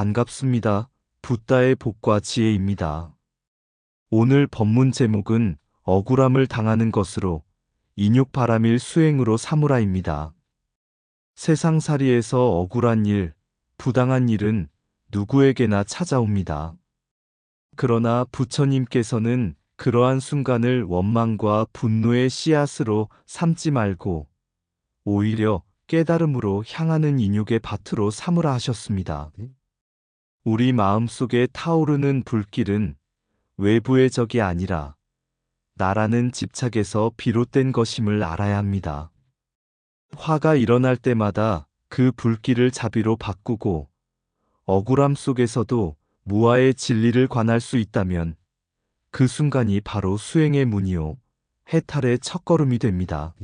반갑습니다. 붓다의 복과 지혜입니다. 오늘 법문 제목은 억울함을 당하는 것으로 인육바람일 수행으로 사무라입니다. 세상살이에서 억울한 일, 부당한 일은 누구에게나 찾아옵니다. 그러나 부처님께서는 그러한 순간을 원망과 분노의 씨앗으로 삼지 말고 오히려 깨달음으로 향하는 인육의 밭으로 삼으라 하셨습니다. 우리 마음속에 타오르는 불길은 외부의 적이 아니라 나라는 집착에서 비롯된 것임을 알아야 합니다. 화가 일어날 때마다 그 불길을 자비로 바꾸고 억울함 속에서도 무아의 진리를 관할 수 있다면 그 순간이 바로 수행의 문이요 해탈의 첫걸음이 됩니다.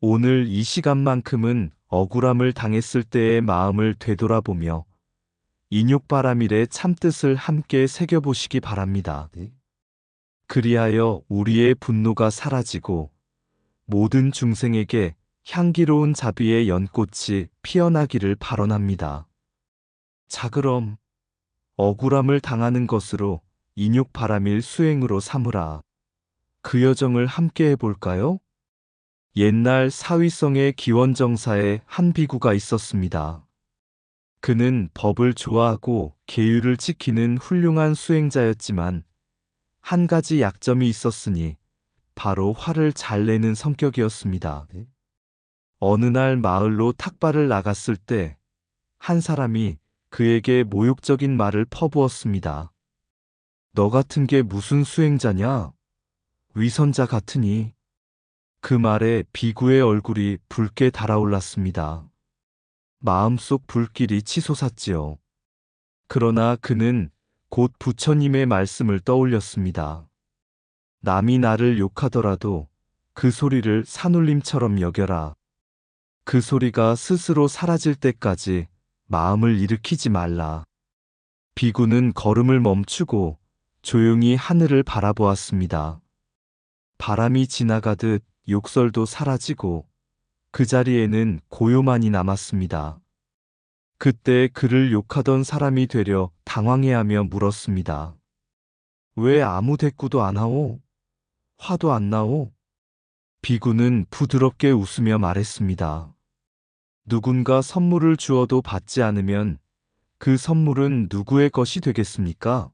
오늘 이 시간만큼은 억울함을 당했을 때의 마음을 되돌아보며 인육바람일의 참뜻을 함께 새겨보시기 바랍니다. 그리하여 우리의 분노가 사라지고 모든 중생에게 향기로운 자비의 연꽃이 피어나기를 발언합니다. 자 그럼 억울함을 당하는 것으로 인육바람일 수행으로 삼으라. 그 여정을 함께 해볼까요? 옛날 사위성의 기원정사에 한 비구가 있었습니다. 그는 법을 좋아하고 계율을 지키는 훌륭한 수행자였지만 한 가지 약점이 있었으니 바로 화를 잘 내는 성격이었습니다. 어느 날 마을로 탁발을 나갔을 때 한 사람이 그에게 모욕적인 말을 퍼부었습니다. 너 같은 게 무슨 수행자냐? 위선자 같으니. 그 말에 비구의 얼굴이 붉게 달아올랐습니다. 마음속 불길이 치솟았지요. 그러나 그는 곧 부처님의 말씀을 떠올렸습니다. 남이 나를 욕하더라도 그 소리를 산울림처럼 여겨라. 그 소리가 스스로 사라질 때까지 마음을 일으키지 말라. 비구는 걸음을 멈추고 조용히 하늘을 바라보았습니다. 바람이 지나가듯 욕설도 사라지고 그 자리에는 고요만이 남았습니다. 그때 그를 욕하던 사람이 되려 당황해하며 물었습니다. 왜 아무 대꾸도 안 하오? 화도 안 나오? 비구는 부드럽게 웃으며 말했습니다. 누군가 선물을 주어도 받지 않으면 그 선물은 누구의 것이 되겠습니까?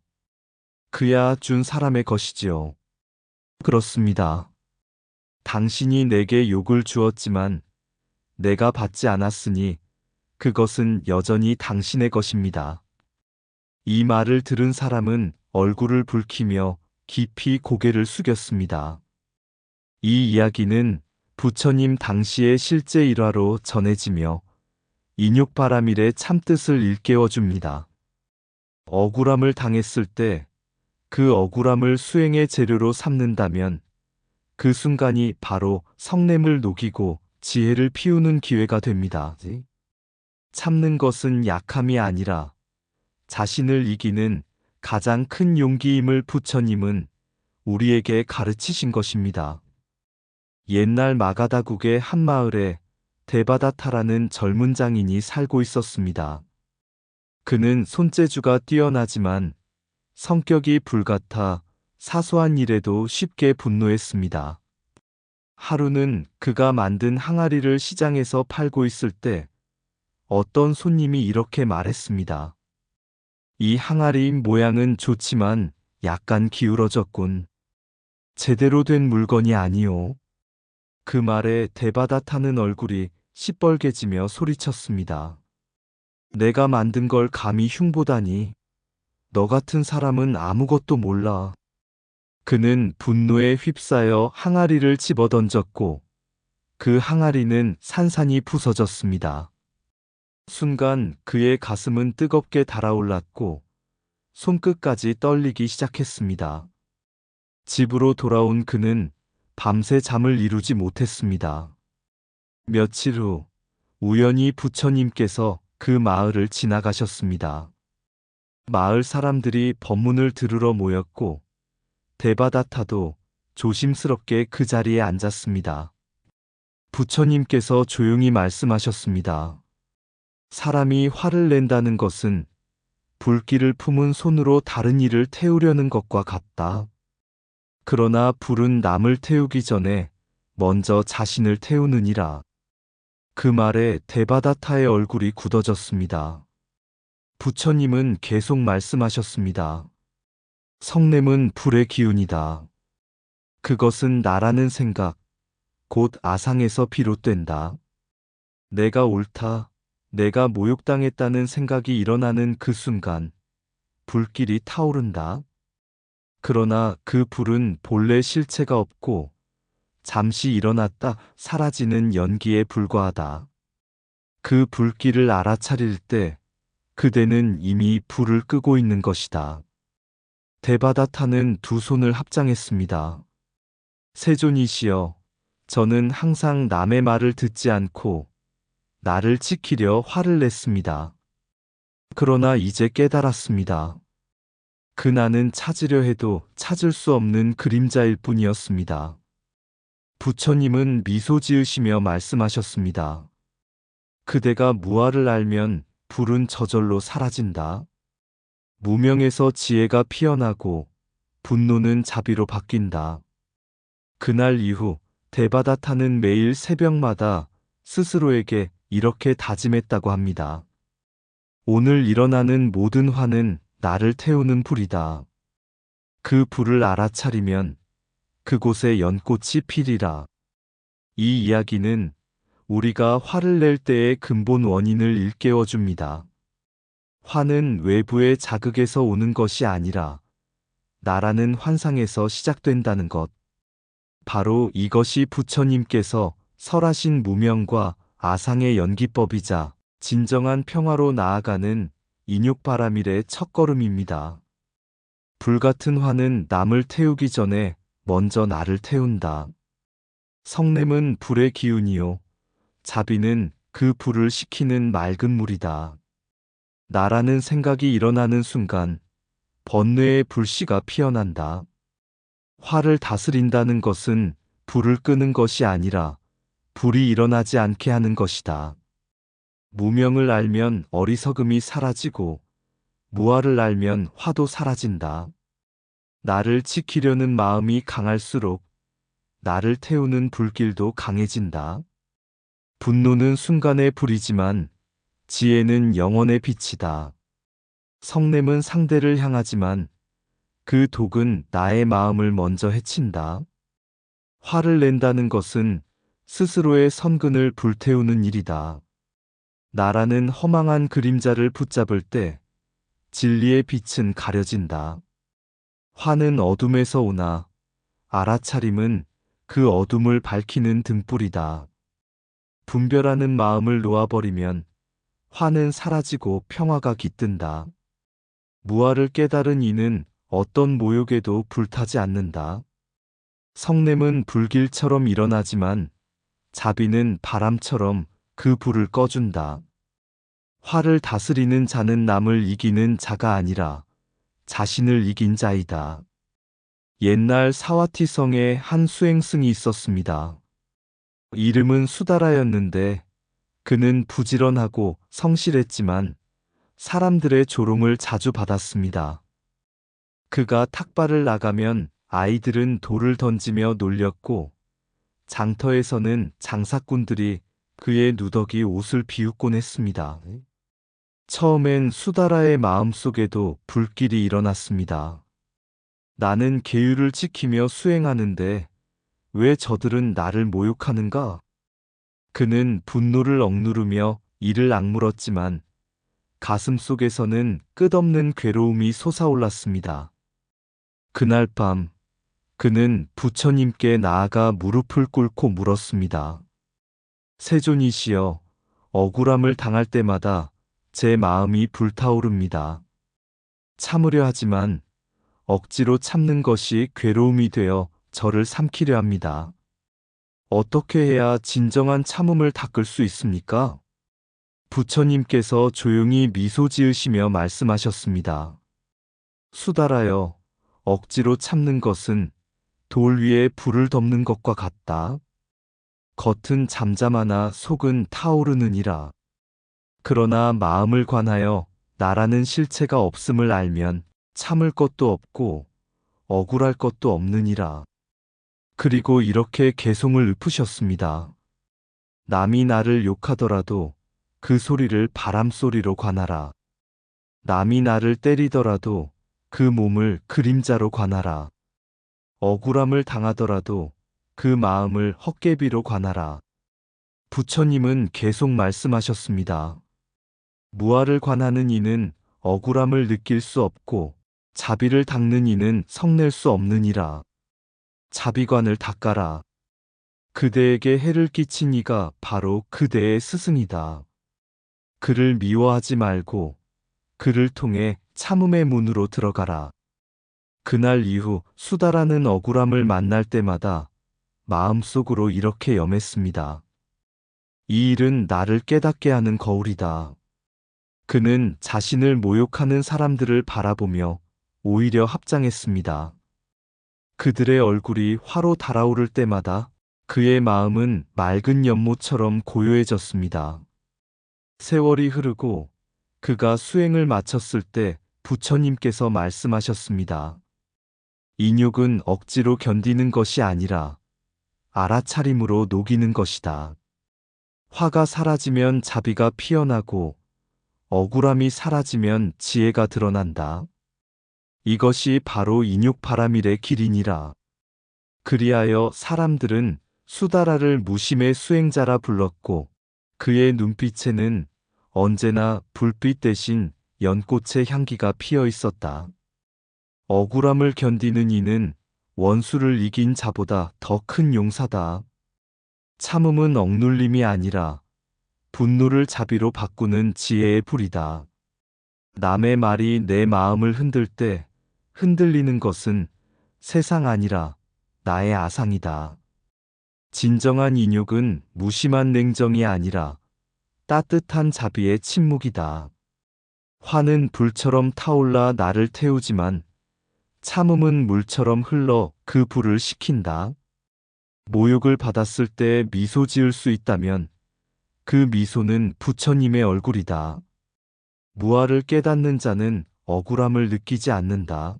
그야 준 사람의 것이지요. 그렇습니다. 당신이 내게 욕을 주었지만 내가 받지 않았으니 그것은 여전히 당신의 것입니다. 이 말을 들은 사람은 얼굴을 붉히며 깊이 고개를 숙였습니다. 이 이야기는 부처님 당시의 실제 일화로 전해지며 인육바람일의 참뜻을 일깨워 줍니다. 억울함을 당했을 때 그 억울함을 수행의 재료로 삼는다면 그 순간이 바로 성냄을 녹이고 지혜를 피우는 기회가 됩니다. 참는 것은 약함이 아니라 자신을 이기는 가장 큰 용기임을 부처님은 우리에게 가르치신 것입니다. 옛날 마가다국의 한 마을에 데바다타라는 젊은 장인이 살고 있었습니다. 그는 손재주가 뛰어나지만 성격이 불같아 사소한 일에도 쉽게 분노했습니다. 하루는 그가 만든 항아리를 시장에서 팔고 있을 때 어떤 손님이 이렇게 말했습니다. 이 항아리 모양은 좋지만 약간 기울어졌군. 제대로 된 물건이 아니오. 그 말에 대바다 타는 얼굴이 시뻘개지며 소리쳤습니다. 내가 만든 걸 감히 흉보다니. 너 같은 사람은 아무것도 몰라. 그는 분노에 휩싸여 항아리를 집어던졌고 그 항아리는 산산이 부서졌습니다. 순간 그의 가슴은 뜨겁게 달아올랐고 손끝까지 떨리기 시작했습니다. 집으로 돌아온 그는 밤새 잠을 이루지 못했습니다. 며칠 후 우연히 부처님께서 그 마을을 지나가셨습니다. 마을 사람들이 법문을 들으러 모였고 데바다타도 조심스럽게 그 자리에 앉았습니다. 부처님께서 조용히 말씀하셨습니다. 사람이 화를 낸다는 것은 불길을 품은 손으로 다른 이를 태우려는 것과 같다. 그러나 불은 남을 태우기 전에 먼저 자신을 태우느니라. 그 말에 대바다타의 얼굴이 굳어졌습니다. 부처님은 계속 말씀하셨습니다. 성냄은 불의 기운이다. 그것은 나라는 생각, 곧 아상에서 비롯된다. 내가 옳다, 내가 모욕당했다는 생각이 일어나는 그 순간, 불길이 타오른다. 그러나 그 불은 본래 실체가 없고, 잠시 일어났다 사라지는 연기에 불과하다. 그 불길을 알아차릴 때, 그대는 이미 불을 끄고 있는 것이다. 대바다타는 두 손을 합장했습니다. 세존이시여, 저는 항상 남의 말을 듣지 않고 나를 지키려 화를 냈습니다. 그러나 이제 깨달았습니다. 그 나는 찾으려 해도 찾을 수 없는 그림자일 뿐이었습니다. 부처님은 미소 지으시며 말씀하셨습니다. 그대가 무아를 알면 불은 저절로 사라진다. 무명에서 지혜가 피어나고 분노는 자비로 바뀐다. 그날 이후 대바다 타는 매일 새벽마다 스스로에게 이렇게 다짐했다고 합니다. 오늘 일어나는 모든 화는 나를 태우는 불이다. 그 불을 알아차리면 그곳에 연꽃이 피리라. 이 이야기는 우리가 화를 낼 때의 근본 원인을 일깨워 줍니다. 화는 외부의 자극에서 오는 것이 아니라 나라는 환상에서 시작된다는 것. 바로 이것이 부처님께서 설하신 무명과 아상의 연기법이자 진정한 평화로 나아가는 인육바라밀의 첫걸음입니다. 불같은 화는 남을 태우기 전에 먼저 나를 태운다. 성냄은 불의 기운이요. 자비는 그 불을 식히는 맑은 물이다. 나라는 생각이 일어나는 순간 번뇌의 불씨가 피어난다. 화를 다스린다는 것은 불을 끄는 것이 아니라 불이 일어나지 않게 하는 것이다. 무명을 알면 어리석음이 사라지고 무아를 알면 화도 사라진다. 나를 지키려는 마음이 강할수록 나를 태우는 불길도 강해진다. 분노는 순간의 불이지만 지혜는 영원의 빛이다. 성냄은 상대를 향하지만 그 독은 나의 마음을 먼저 해친다. 화를 낸다는 것은 스스로의 선근을 불태우는 일이다. 나라는 허망한 그림자를 붙잡을 때 진리의 빛은 가려진다. 화는 어둠에서 오나 알아차림은 그 어둠을 밝히는 등불이다. 분별하는 마음을 놓아버리면 화는 사라지고 평화가 깃든다. 무아를 깨달은 이는 어떤 모욕에도 불타지 않는다. 성냄은 불길처럼 일어나지만 자비는 바람처럼 그 불을 꺼준다. 화를 다스리는 자는 남을 이기는 자가 아니라 자신을 이긴 자이다. 옛날 사와티 성에 한 수행승이 있었습니다. 이름은 수다라였는데 그는 부지런하고 성실했지만 사람들의 조롱을 자주 받았습니다. 그가 탁발을 나가면 아이들은 돌을 던지며 놀렸고 장터에서는 장사꾼들이 그의 누더기 옷을 비웃곤 했습니다. 처음엔 수다라의 마음속에도 불길이 일어났습니다. 나는 계율을 지키며 수행하는데 왜 저들은 나를 모욕하는가? 그는 분노를 억누르며 이를 악물었지만 가슴 속에서는 끝없는 괴로움이 솟아올랐습니다. 그날 밤 그는 부처님께 나아가 무릎을 꿇고 물었습니다. 세존이시여, 억울함을 당할 때마다 제 마음이 불타오릅니다. 참으려 하지만 억지로 참는 것이 괴로움이 되어 저를 삼키려 합니다. 어떻게 해야 진정한 참음을 닦을 수 있습니까? 부처님께서 조용히 미소 지으시며 말씀하셨습니다. 수달하여 억지로 참는 것은 돌 위에 불을 덮는 것과 같다. 겉은 잠잠하나 속은 타오르느니라. 그러나 마음을 관하여 나라는 실체가 없음을 알면 참을 것도 없고 억울할 것도 없느니라. 그리고 이렇게 개송을 읊으셨습니다. 남이 나를 욕하더라도 그 소리를 바람 소리로 관하라. 남이 나를 때리더라도 그 몸을 그림자로 관하라. 억울함을 당하더라도 그 마음을 헛개비로 관하라. 부처님은 계속 말씀하셨습니다. 무아를 관하는 이는 억울함을 느낄 수 없고 자비를 닦는 이는 성낼 수 없느니라. 자비관을 닦아라. 그대에게 해를 끼친 이가 바로 그대의 스승이다. 그를 미워하지 말고 그를 통해 참음의 문으로 들어가라. 그날 이후 수다라는 억울함을 만날 때마다 마음속으로 이렇게 염했습니다. 이 일은 나를 깨닫게 하는 거울이다. 그는 자신을 모욕하는 사람들을 바라보며 오히려 합장했습니다. 그들의 얼굴이 화로 달아오를 때마다 그의 마음은 맑은 연못처럼 고요해졌습니다. 세월이 흐르고 그가 수행을 마쳤을 때 부처님께서 말씀하셨습니다. 인욕은 억지로 견디는 것이 아니라 알아차림으로 녹이는 것이다. 화가 사라지면 자비가 피어나고 억울함이 사라지면 지혜가 드러난다. 이것이 바로 인욕바람일의 길이니라. 그리하여 사람들은 수다라를 무심의 수행자라 불렀고 그의 눈빛에는 언제나 불빛 대신 연꽃의 향기가 피어 있었다. 억울함을 견디는 이는 원수를 이긴 자보다 더 큰 용사다. 참음은 억눌림이 아니라 분노를 자비로 바꾸는 지혜의 불이다. 남의 말이 내 마음을 흔들 때 흔들리는 것은 세상 아니라 나의 아상이다. 진정한 인욕은 무심한 냉정이 아니라 따뜻한 자비의 침묵이다. 화는 불처럼 타올라 나를 태우지만 참음은 물처럼 흘러 그 불을 식힌다. 모욕을 받았을 때 미소 지을 수 있다면 그 미소는 부처님의 얼굴이다. 무아를 깨닫는 자는 억울함을 느끼지 않는다.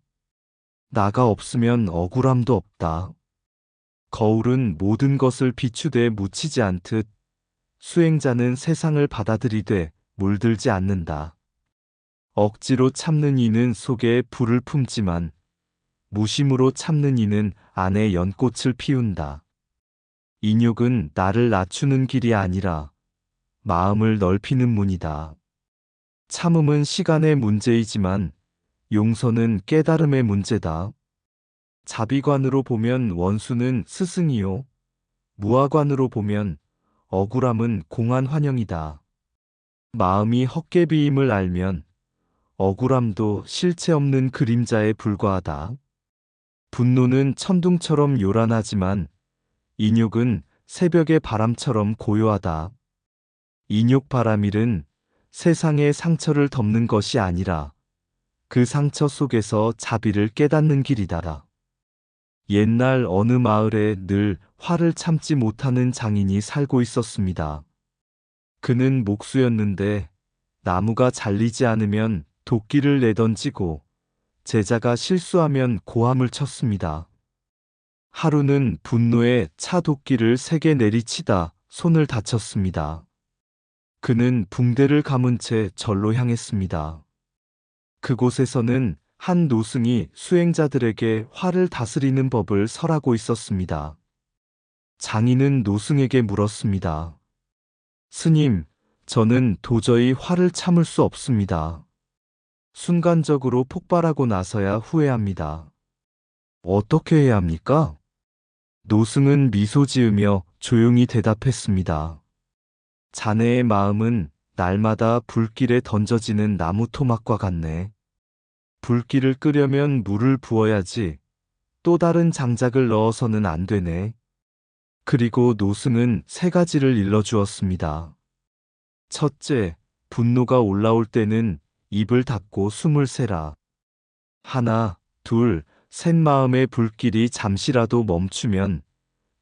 나가 없으면 억울함도 없다. 거울은 모든 것을 비추되 묻히지 않듯 수행자는 세상을 받아들이되 물들지 않는다. 억지로 참는 이는 속에 불을 품지만 무심으로 참는 이는 안에 연꽃을 피운다. 인욕은 나를 낮추는 길이 아니라 마음을 넓히는 문이다. 참음은 시간의 문제이지만 용서는 깨달음의 문제다. 자비관으로 보면 원수는 스승이요. 무아관으로 보면 억울함은 공한 환영이다. 마음이 헛개비임을 알면 억울함도 실체 없는 그림자에 불과하다. 분노는 천둥처럼 요란하지만 인욕은 새벽의 바람처럼 고요하다. 인욕 바람일은 세상의 상처를 덮는 것이 아니라 그 상처 속에서 자비를 깨닫는 길이다. 옛날 어느 마을에 늘 화를 참지 못하는 장인이 살고 있었습니다. 그는 목수였는데 나무가 잘리지 않으면 도끼를 내던지고 제자가 실수하면 고함을 쳤습니다. 하루는 분노에 차 도끼를 세게 내리치다 손을 다쳤습니다. 그는 붕대를 감은 채 절로 향했습니다. 그곳에서는 한 노승이 수행자들에게 화를 다스리는 법을 설하고 있었습니다. 장인은 노승에게 물었습니다. 스님, 저는 도저히 화를 참을 수 없습니다. 순간적으로 폭발하고 나서야 후회합니다. 어떻게 해야 합니까? 노승은 미소 지으며 조용히 대답했습니다. 자네의 마음은 날마다 불길에 던져지는 나무 토막과 같네. 불길을 끄려면 물을 부어야지 또 다른 장작을 넣어서는 안 되네. 그리고 노승은 세 가지를 일러 주었습니다. 첫째, 분노가 올라올 때는 입을 닫고 숨을 세라. 하나, 둘, 셋 마음의 불길이 잠시라도 멈추면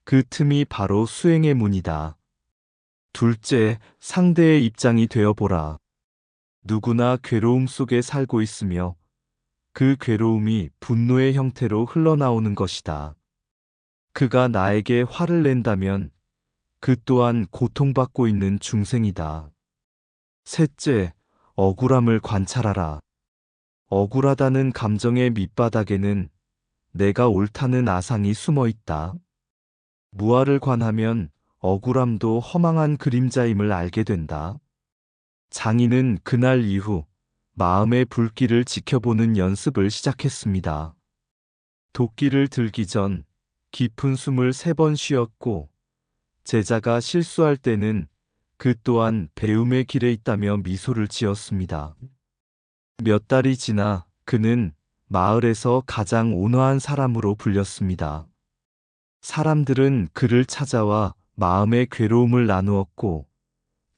그 틈이 바로 수행의 문이다. 둘째, 상대의 입장이 되어보라. 누구나 괴로움 속에 살고 있으며 그 괴로움이 분노의 형태로 흘러나오는 것이다. 그가 나에게 화를 낸다면 그 또한 고통받고 있는 중생이다. 셋째, 억울함을 관찰하라. 억울하다는 감정의 밑바닥에는 내가 옳다는 아상이 숨어 있다. 무아를 관하면 억울함도 허망한 그림자임을 알게 된다. 장인은 그날 이후 마음의 불길을 지켜보는 연습을 시작했습니다. 도끼를 들기 전 깊은 숨을 세 번 쉬었고 제자가 실수할 때는 그 또한 배움의 길에 있다며 미소를 지었습니다. 몇 달이 지나 그는 마을에서 가장 온화한 사람으로 불렸습니다. 사람들은 그를 찾아와 마음의 괴로움을 나누었고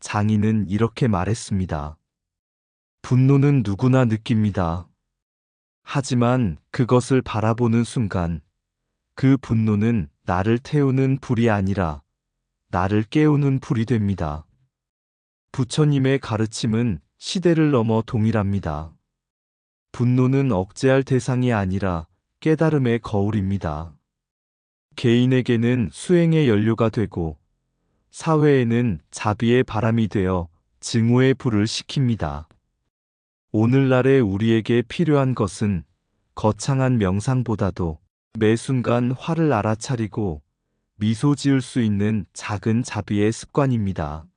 장인은 이렇게 말했습니다. 분노는 누구나 느낍니다. 하지만 그것을 바라보는 순간 그 분노는 나를 태우는 불이 아니라 나를 깨우는 불이 됩니다. 부처님의 가르침은 시대를 넘어 동일합니다. 분노는 억제할 대상이 아니라 깨달음의 거울입니다. 개인에게는 수행의 연료가 되고 사회에는 자비의 바람이 되어 증오의 불을 식힙니다. 오늘날의 우리에게 필요한 것은 거창한 명상보다도 매 순간 화를 알아차리고 미소 지을 수 있는 작은 자비의 습관입니다.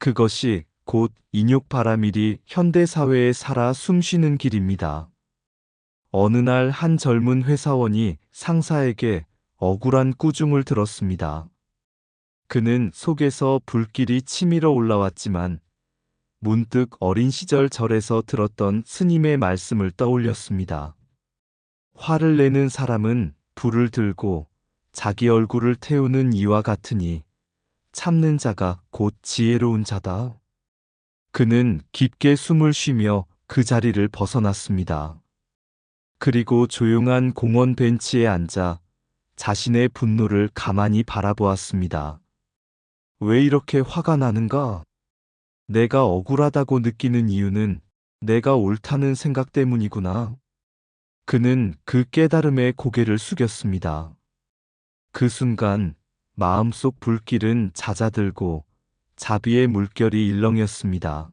그것이 곧 인욕바라밀이 현대사회에 살아 숨쉬는 길입니다. 어느 날 한 젊은 회사원이 상사에게 억울한 꾸중을 들었습니다. 그는 속에서 불길이 치밀어 올라왔지만 문득 어린 시절 절에서 들었던 스님의 말씀을 떠올렸습니다. 화를 내는 사람은 불을 들고 자기 얼굴을 태우는 이와 같으니 참는 자가 곧 지혜로운 자다. 그는 깊게 숨을 쉬며 그 자리를 벗어났습니다. 그리고 조용한 공원 벤치에 앉아 자신의 분노를 가만히 바라보았습니다. 왜 이렇게 화가 나는가? 내가 억울하다고 느끼는 이유는 내가 옳다는 생각 때문이구나. 그는 그 깨달음에 고개를 숙였습니다. 그 순간 마음속 불길은 잦아들고 자비의 물결이 일렁였습니다.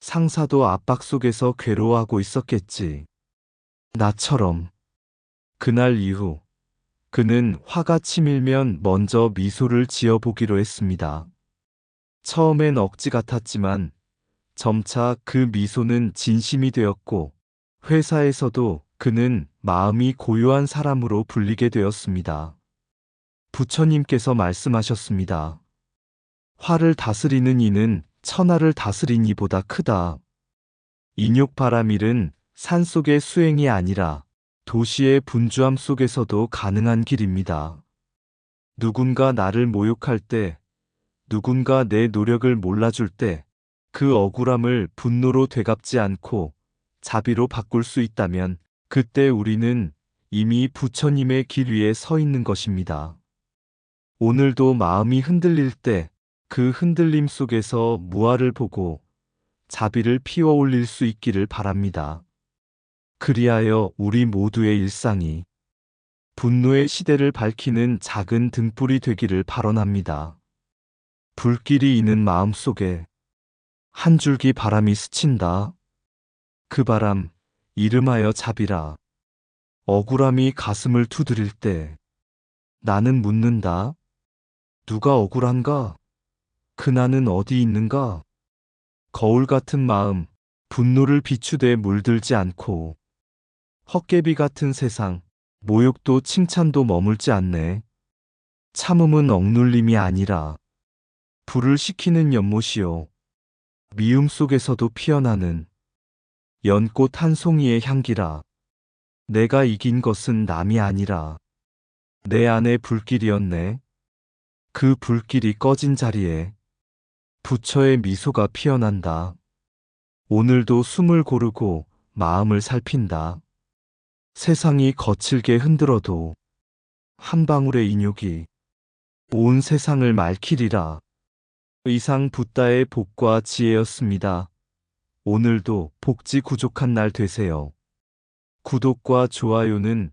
상사도 압박 속에서 괴로워하고 있었겠지. 나처럼. 그날 이후 그는 화가 치밀면 먼저 미소를 지어보기로 했습니다. 처음엔 억지 같았지만 점차 그 미소는 진심이 되었고 회사에서도 그는 마음이 고요한 사람으로 불리게 되었습니다. 부처님께서 말씀하셨습니다. 화를 다스리는 이는 천하를 다스린 이보다 크다. 인욕바라밀은 산속의 수행이 아니라 도시의 분주함 속에서도 가능한 길입니다. 누군가 나를 모욕할 때, 누군가 내 노력을 몰라줄 때, 그 억울함을 분노로 되갚지 않고 자비로 바꿀 수 있다면 그때 우리는 이미 부처님의 길 위에 서 있는 것입니다. 오늘도 마음이 흔들릴 때 그 흔들림 속에서 무아를 보고 자비를 피워 올릴 수 있기를 바랍니다. 그리하여 우리 모두의 일상이 분노의 시대를 밝히는 작은 등불이 되기를 발언합니다. 불길이 있는 마음 속에 한 줄기 바람이 스친다. 그 바람, 이름하여 자비라. 억울함이 가슴을 두드릴 때 나는 묻는다. 누가 억울한가? 그 나는 어디 있는가? 거울 같은 마음, 분노를 비추되 물들지 않고 헛개비 같은 세상, 모욕도 칭찬도 머물지 않네. 참음은 억눌림이 아니라 불을 식히는 연못이요. 미움 속에서도 피어나는 연꽃 한 송이의 향기라. 내가 이긴 것은 남이 아니라 내 안의 불길이었네. 그 불길이 꺼진 자리에 부처의 미소가 피어난다. 오늘도 숨을 고르고 마음을 살핀다. 세상이 거칠게 흔들어도 한 방울의 인욕이 온 세상을 말키리라. 의상 붓다의 복과 지혜였습니다. 오늘도 복지 구족한 날 되세요. 구독과 좋아요는